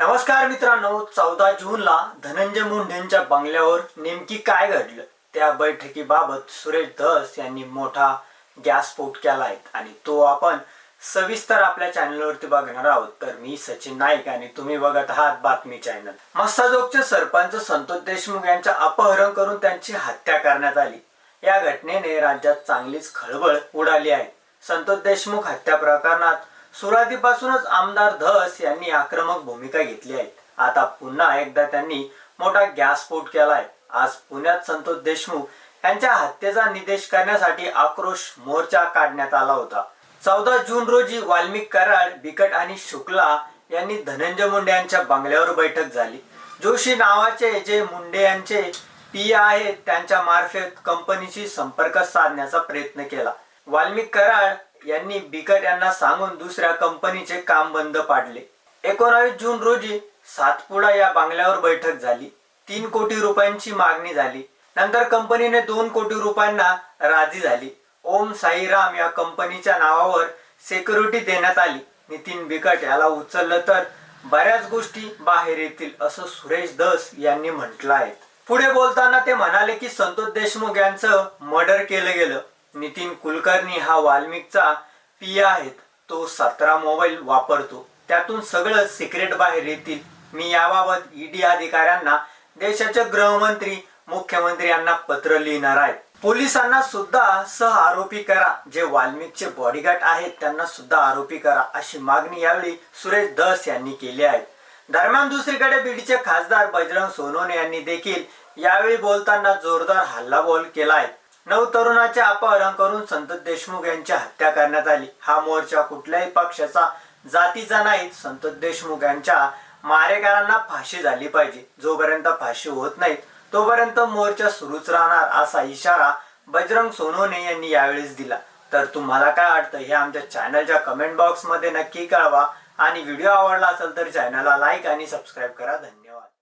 नमस्कार मित्रांनो चौदा जूनला धनंजय मुंडेंच्या बंगल्यावर नेमकी काय घडलं? त्या बैठकीबाबत सुरेश धस यांनी मोठा गॅसस्फोट केला आहे आणि तो आपण सविस्तर आपल्या चॅनलवरती बघणार आहोत. तर मी सचिन नाईक आणि तुम्ही बघत आहात बातमी चॅनल. मस्ताजोगचे सरपंच संतोष देशमुख यांचे अपहरण करून त्यांची हत्या करण्यात आली. या घटनेने राज्यात चांगलीच खळबळ उडाली आहे. संतोष देशमुख हत्या प्रकरणात सुरुवातीपासूनच आमदार धस यांनी आक्रमक भूमिका घेतली आहे. आता पुन्हा एकदा त्यांनी मोठा गॅसस्फोट केला आज पुण्यात संतोष देशमुख यांच्या हत्येचा निदेश करण्यासाठी आक्रोश मोर्चा काढण्यात आला होता. चौदा जून रोजी वाल्मिक कराड बिकट आणि शुक्ला यांनी धनंजय मुंडे यांच्या बंगल्यावर बैठक झाली. जोशी नावाचे जे मुंडे यांचे पी आहेत त्यांच्या मार्फत कंपनीशी संपर्क साधण्याचा प्रयत्न केला. वाल्मिक कराड यांनी बिकट यांना सांगून दुसऱ्या कंपनीचे काम बंद पाडले. एकोणावीस जून रोजी सातपुडा या बंगल्यावर बैठक झाली. तीन कोटी रुपयांची मागणी झाली. नंतर कंपनीने दोन कोटी रुपयांना राजी झाली. ओम साईराम या कंपनीच्या नावावर सिक्युरिटी देण्यात आली. नितीन बिकट याला उचललं तर बऱ्याच गोष्टी बाहेर येतील असं सुरेश दस यांनी म्हटलं आहे. पुढे बोलताना ते म्हणाले की संतोष देशमुख यांचं मर्डर केलं गेलं. नितीन कुलकर्णी हा वाल्मिकचा पी आहेत. तो सतरा मोबाईल वापरतो. त्यातून सगळं सिक्रेट बाहेर येतील. मी याबाबत ईडी अधिकाऱ्यांना देशाचे गृहमंत्री मुख्यमंत्री यांना पत्र लिहिणार आहे. पोलिसांना सुद्धा सह आरोपी करा. जे वाल्मिकचे बॉडीगार्ड आहेत त्यांना सुद्धा आरोपी करा अशी मागणी यावेळी सुरेश दस यांनी केली आहे. दरम्यान दुसरीकडे बीडचे खासदार बजरंग सोनोने यांनी देखील यावेळी बोलताना जोरदार हल्लाबोल केला आहे. नऊ तरुणाचे अपहरण करून संतोष देशमुख यांची हत्या करण्यात आली. हा मोर्चा कुठल्याही पक्षाचा जातीचा नाही. संतोष देशमुख यांच्या मारेकरांना फाशी झाली पाहिजे. जोपर्यंत फाशी होत नाही तोपर्यंत मोर्चा सुरूच राहणार असा इशारा बजरंग सोनोने यांनी यावेळेस दिला. तर तुम्हाला काय वाटतं हे आमच्या चॅनलच्या कमेंट बॉक्समध्ये नक्की कळवा. आणि व्हिडिओ आवडला असेल तर चॅनलला लाईक आणि सबस्क्राईब करा. धन्यवाद.